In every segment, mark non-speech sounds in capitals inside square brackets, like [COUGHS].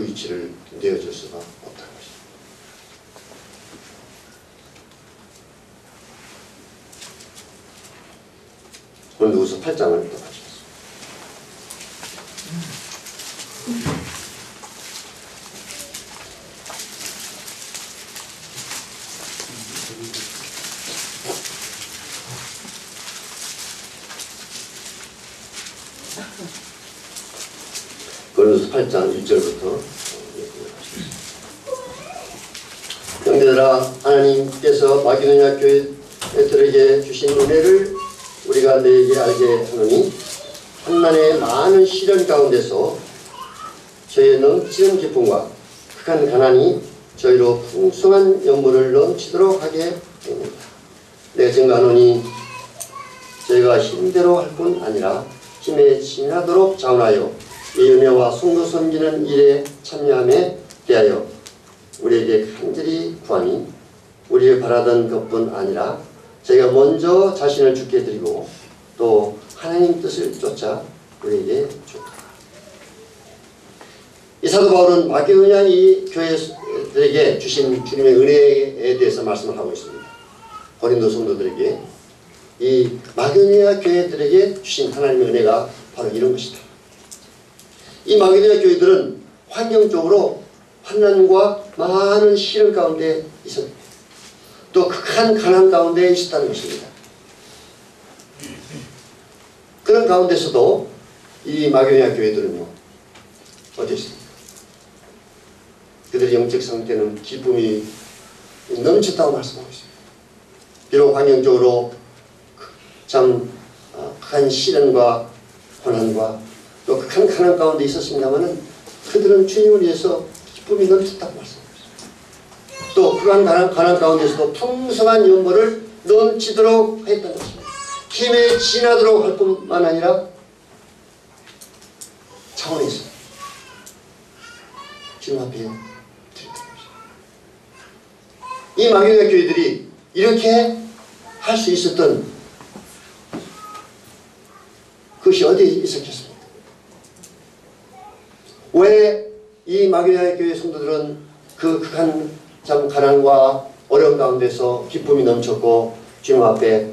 그 위치를 내어줄 수가 없다는 것입니다. 오늘 누구서 8장을 또 가져왔습니다. 고린도서 8장 1절부터 형제들아 하나님께서 마기도냐 교회들에게 주신 은혜를 우리가 너에게 알게 하노니 한난의 많은 시련 가운데서 저희의 넘치는 기쁨과 극한 가난이 저희로 풍성한 연물을 넘치도록 하게 됩니다. 내가 증거하노니 저희가 힘대로 할 뿐 아니라 힘에 지나도록 자원하여 이 은혜와 성도 섬기는 일에 참여함에 대하여 우리에게 간절히 구하니 우리를 바라던 것뿐 아니라 저희가 먼저 자신을 죽게 드리고 또 하나님 뜻을 쫓아 우리에게 줬다. 이 사도 바울은 마케도냐 이 교회들에게 주신 주님의 은혜에 대해서 말씀을 하고 있습니다. 고린도 성도들에게 이 마게도냐 교회들에게 주신 하나님의 은혜가 바로 이런 것이다. 이 마게도냐 교회들은 환경적으로 환난과 많은 시련 가운데 있었다. 또 극한 가난 가운데 있었다는 것입니다. 그런 가운데서도 이 마게도냐 교회들은요 어땠습니까? 그들의 영적 상태는 기쁨이 넘쳤다고 말씀하고 있습니다. 비록 환경적으로 참큰 시련과 고난과 또 극한 가난 가운데 있었습니다마는 그들은 주님을 위해서 기쁨이 넘쳤다고 말씀합니다. 또 그간 가난, 가난 가운데서도 풍성한 연보를 넘치도록 했던 것입니다. 힘에 지나도록 할 뿐만 아니라 차원에서 주님 앞에 드렸던 것입니다. 이 마게도냐 교회들이 이렇게 할 수 있었던 그것이 어디에 있었겠습니까? 왜 이 마게도냐 교회 성도들은 그 극한 참 가난과 어려운 가운데서 기쁨이 넘쳤고 주님 앞에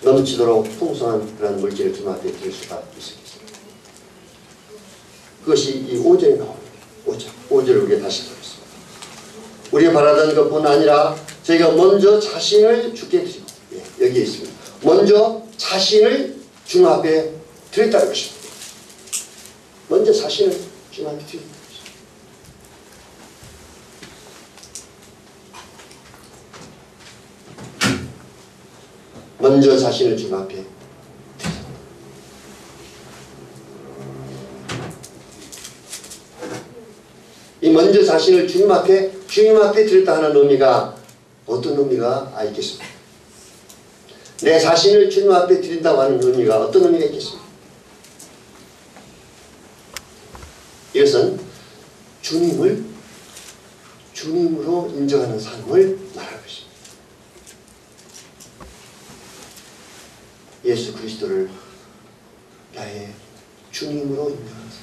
넘치도록 풍성한 그런 물질을 주님 앞에 드릴 수가 있었겠습니다. 그것이 이 5절에 나옵니다. 5절. 5절을 우리가 다시 보겠습니다. 우리가 바라던 것뿐 아니라 저희가 먼저 자신을 주께 드리고 예, 여기에 있습니다. 먼저 자신을 주님 앞에 드렸다는 것입니다. 먼저 자신을 주님 앞에 드린다는 것입니다. 먼저 자신을 주님 앞에 드렸다. 이 먼저 자신을 주님 앞에 주님 앞에 드렸다 하는 의미가 어떤 의미가 아 있겠습니까? 내 자신을 주님 앞에 드린다고 하는 의미가 어떤 의미가 있겠습니까? 이것은 주님을 주님으로 인정하는 삶을 말하는 것입니다. 예수 그리스도를 나의 주님으로 인정하는 삶.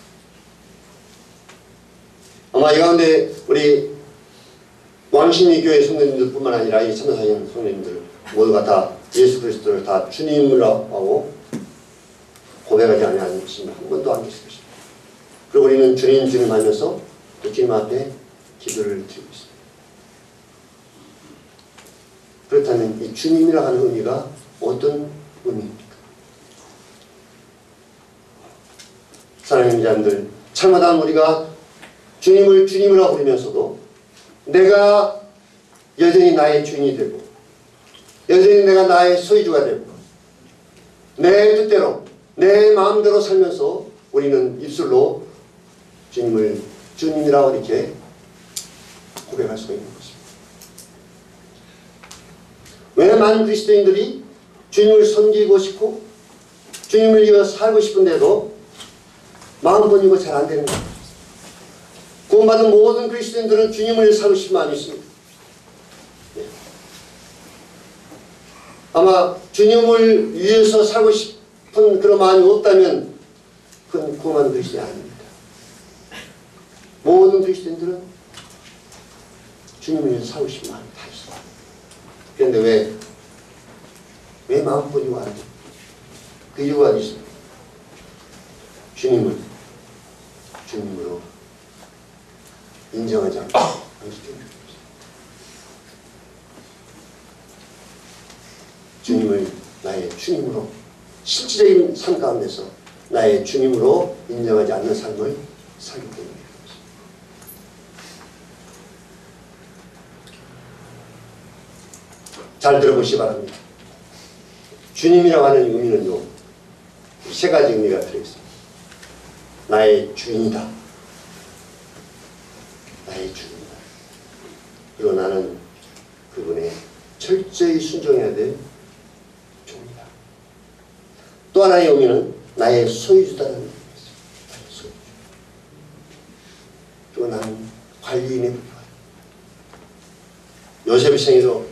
아마 이 가운데 우리 왕신리교회 성도님들 뿐만 아니라 이 참사인 성도님들 모두가 다 예수 그리스도를 다 주님으로 하고 고백하지 분이 한 번도 안. 그리고 우리는 주님 주님 하면서 또 주님 앞에 기도를 드리고 있습니다. 그렇다면 이 주님이라 하는 의미가 어떤 의미입니까? 사랑하는 자들 참마다 우리가 주님을 주님이라 부르면서도 내가 여전히 나의 주인이 되고 여전히 내가 나의 소유주가 되고 내 뜻대로 내 마음대로 살면서 우리는 입술로 주님을 주님이라고 이렇게 고백할 수가 있는 것입니다. 왜 많은 그리스도인들이 주님을 섬기고 싶고 주님을 위해 살고 싶은데도 마음 번이고 잘 안 되는 거예요. 구원받은 모든 그리스도인들은 주님을 살고 싶은 마음이 있습니다. 예. 아마 주님을 위해서 살고 싶은 그런 마음이 없다면 그건 구원받은 그리스도인이 아닙니다. 모든 그리스도인들은 주님을 위해 살고 싶은 마음이 다 있어. 그런데 왜, 왜 마음 버리고 안 돼? 그 이유가 있습니다. 주님을 주님으로 인정하지 않고 [COUGHS] 때문에 주님을 나의 주님으로 실질적인 삶 가운데서 나의 주님으로 인정하지 않는 삶을 살기 때문에 잘 들어보시 기 바랍니다. 주님이라고 하는 의미는요, 세 가지 의미가 들어있습니다. 나의 주인이다. 나의 주인이다. 그리고 나는 그분의 철저히 순종해야 될 종이다. 또 하나의 의미는 나의 소유주다는 의미입니다. 소유주. 그리고 나는 관리인에 불과하다. 요셉의 그랬습니다.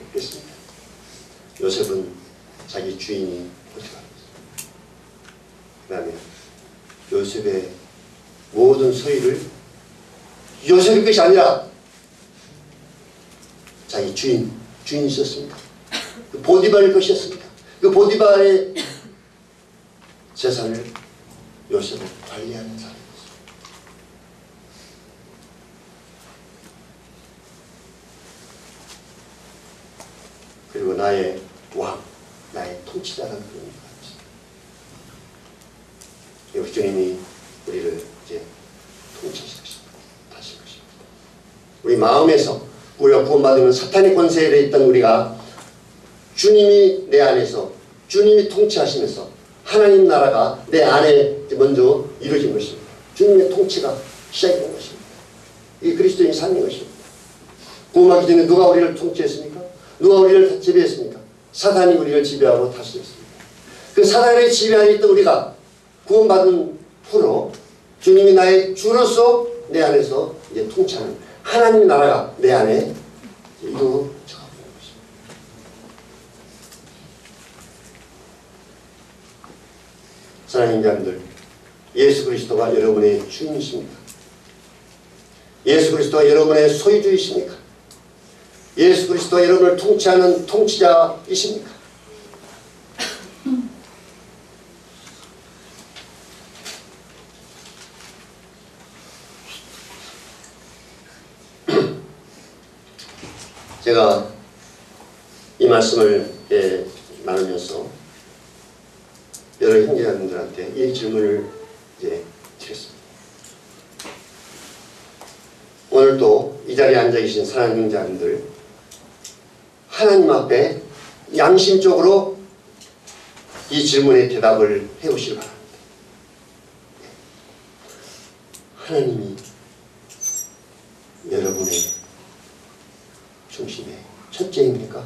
요셉은 자기 주인이 포티파였습니다. 그 다음에 요셉의 모든 소유를 요셉의 것이 아니라 자기 주인, 주인이 있었습니다. 그 보디발의 것이었습니다. 그 보디발의 재산을 요셉은 관리하는 사람이었습니다. 그리고 나의 왕, 나의 통치자라는 그런 있습니다. 여기 주님이 우리를 이제 통치하실 것입니다. 다실 것입니다. 우리 마음에서 우리가 구원받으면 사탄의 권세에 있던 우리가 주님이 내 안에서 주님이 통치하시면서 하나님 나라가 내 안에 먼저 이루어진 것입니다. 주님의 통치가 시작된 것입니다. 이 그리스도인이 삶인 것입니다. 구원하기 전에 누가 우리를 통치했습니까? 누가 우리를 지배했습니까? 사단이 우리를 지배하고 다스렸습니다. 그 사단의 지배 안에 있던 우리가 구원받은 후로 주님이 나의 주로서 내 안에서 이제 통치하는 하나님 나라가 내 안에 이루어져 가는 것입니다. 사랑하는 자님들, 예수 그리스도가 여러분의 주인이십니까? 예수 그리스도가 여러분의 소유주이십니까? 예수 그리스도가 여러분을 통치하는 통치자이십니까? [COUGHS] 제가 이 말씀을 예, 나누면서 여러 형제자분들한테 이 질문을 이제 드렸습니다. 오늘도 이 자리에 앉아 계신 사랑하는 형제자분들 하나님 앞에 양심적으로 이 질문에 대답을 해오시기 바랍니다. 하나님이 여러분의 중심의 첫째입니까?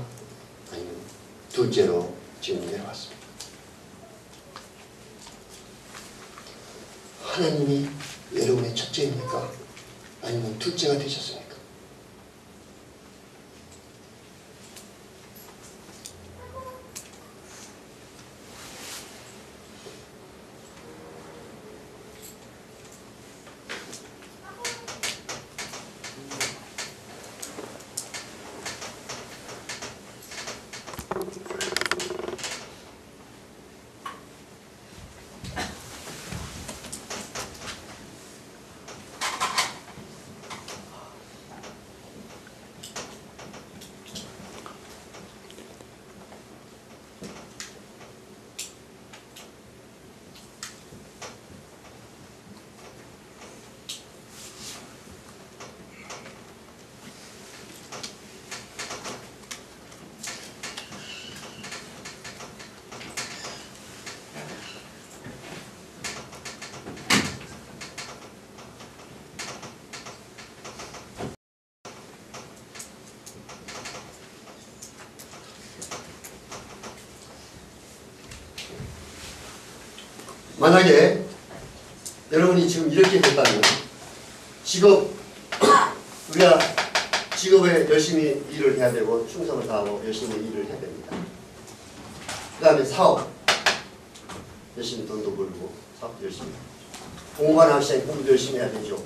아니면 둘째로 지금 내려왔습니다. 하나님이 여러분의 첫째입니까? 아니면 둘째가 되셨습니까? 만약에 여러분이 지금 이렇게 됐다면 직업 [COUGHS] 우리가 직업에 열심히 일을 해야 되고 충성을 다하고 열심히 일을 해야 됩니다. 그 다음에 사업 열심히 돈도 벌고 사업도 열심히 공부하는 학생이 공부도 열심히 해야 되죠.